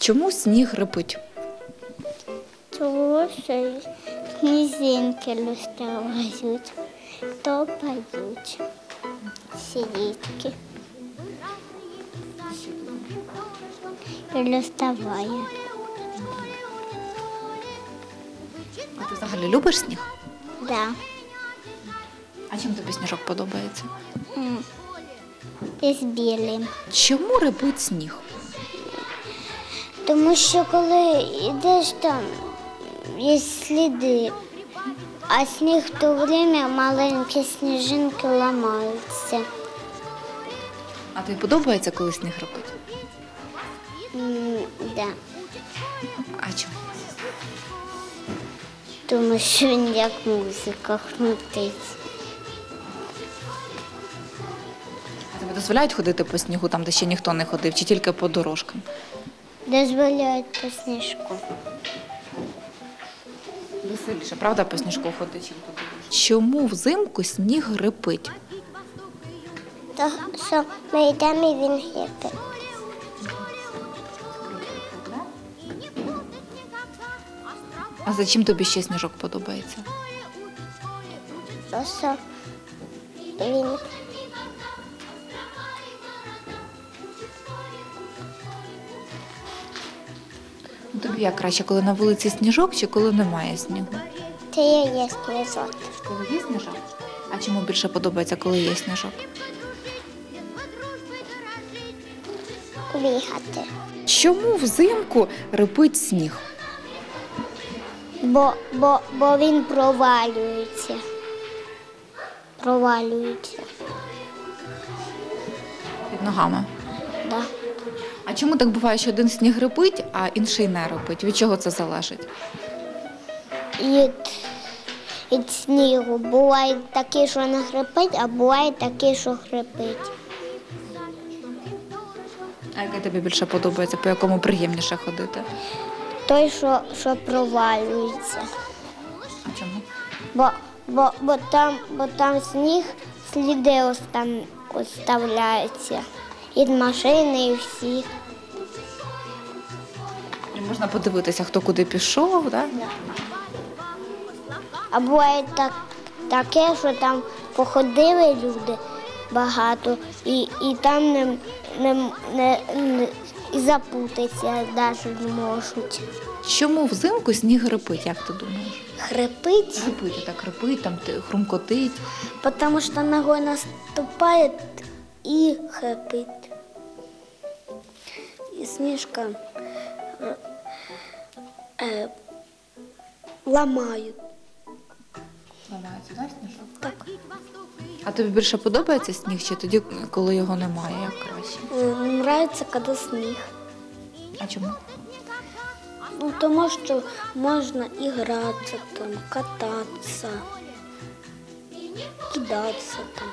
Чому сніг рипить? Тому що сніжинки топають сітки. І розставає. А ти взагалі любиш сніг? Да. А чим тобі сніжок подобається? М. І з білим. Чому рипить сніг? Тому що коли йдеш там, є сліди, а сніг в то время маленькі сніжинки ламаються. А тобі подобається, коли сніг рипить? М, Да. А чому? Тому що він як музика хрустить. А тобі дозволяють ходити по снігу, там, де ще ніхто не ходив, чи тільки по дорожкам? Дозволяють по сніжку. Веселіше, правда, по сніжку ходити, чим по? Чому взимку сніг рипить? То що ми йдемо і він гіпе. А за чим тобі ще сніжок подобається? То що він Тобі як краще, коли на вулиці сніжок чи коли немає снігу? це є є сніжок. Коли є сніжок? А чому більше подобається, коли є сніжок? Бігати. Чому взимку рипить сніг? Бо, бо, бо він провалюється. Провалюється. Під ногами. Да. А чому так буває, що один сніг рипить, а інший не рипить? Від чого це залежить? Від, від снігу. Буває такі, що не хрипить, а буває такі, що хрипить. А яке тобі більше подобається, по якому приємніше ходити? Той, що, що провалюється. А чому? Бо, бо, бо, там, бо там сніг, сліди остан, оставляються. Від машини і всіх. І можна подивитися, хто куди пішов, да? А буває так, таке, що там походили люди багато, і, і там не, не, не, не і запутатися навіть не можуть. Чому взимку сніг рипить, як ти думаєш? Хрипить, Рипить, так рипить, там хрумкотить. тому що ногою наступає і хрипить. Сніжка е, ламають. Ламається, да, сніжок? Так. А тобі більше подобається сніг, чи тоді, коли його немає, як краще? Нравиться, коли сніг. А чому? Ну, тому що можна і гратися там, кататися, кидатися там.